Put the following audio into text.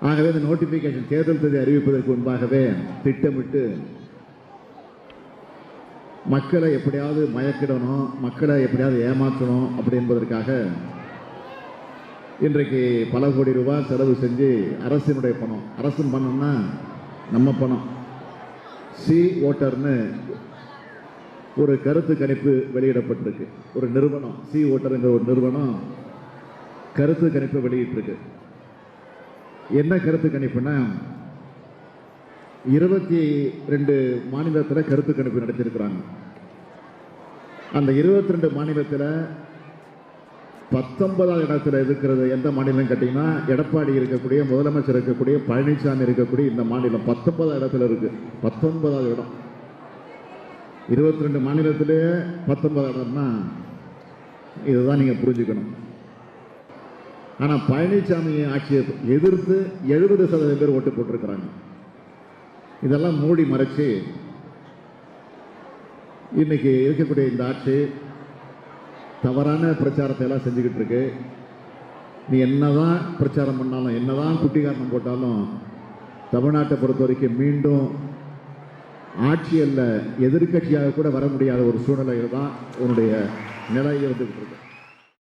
ஆகவே இந்த நோட்டிஃபிகேஷன் தேர்தல் தேதி அறிவிப்பதற்கு முன்பாகவே திட்டமிட்டு மக்களை எப்படியாவது மயக்கிடணும் மக்களை எப்படியாவது ஏமாற்றணும் அப்படி என்பதற்காக இன்றைக்கு பல கோடி ரூபாய் செலவு செஞ்சு அரசினுடைய பணம். அரசின் பணம்னா நம்ம பணம். சி ஓட்டர்னு ஒரு கருத்து கணிப்பு வெளியிடப்பட்டிருக்கு. ஒரு நிறுவனம் சி ஓட்டருங்கிற ஒரு நிறுவனம் கருத்து கணிப்பு வெளியிட்டிருக்கு. என்ன கருத்து கணிப்புனா இருபத்தி ரெண்டு மாநிலத்தில் கருத்து கணிப்பு நடத்தியிருக்கிறாங்க அந்த இருபத்தி ரெண்டு மாநிலத்தில் பத்தொன்பதாவது இடத்துல இருக்கிறது எந்த மாநிலம் கேட்டிங்கன்னா எடப்பாடி இருக்கக்கூடிய முதலமைச்சர் இருக்கக்கூடிய பழனிசாமி இருக்கக்கூடிய இந்த மாநிலம் பத்தொன்பதாவது இடத்துல இருக்கு. பத்தொன்பதாவது இடம். இருபத்தி ரெண்டு மாநிலத்திலே பத்தொன்பதாவது இடம்னா இதுதான் நீங்கள் புரிஞ்சுக்கணும். ஆனால் பழனிசாமி ஆட்சியை எதிர்த்து எழுபது சதவீதம் பேர் ஓட்டு போட்டிருக்கிறாங்க. இதெல்லாம் மூடி மறைச்சு இன்னைக்கு இருக்கக்கூடிய இந்த ஆட்சி தவறான பிரச்சாரத்தை எல்லாம் செஞ்சுக்கிட்டு இருக்கு. நீ என்னதான் பிரச்சாரம் பண்ணாலும் என்னதான் குட்டிகாரணம் போட்டாலும் தமிழ்நாட்டை பொறுத்த வரைக்கும் மீண்டும் ஆட்சி அல்ல எதிர்க்கட்சியாக கூட வர முடியாத ஒரு சூழ்நிலையில் தான் உன்னுடைய நிலை இருந்துகிட்டு இருக்கு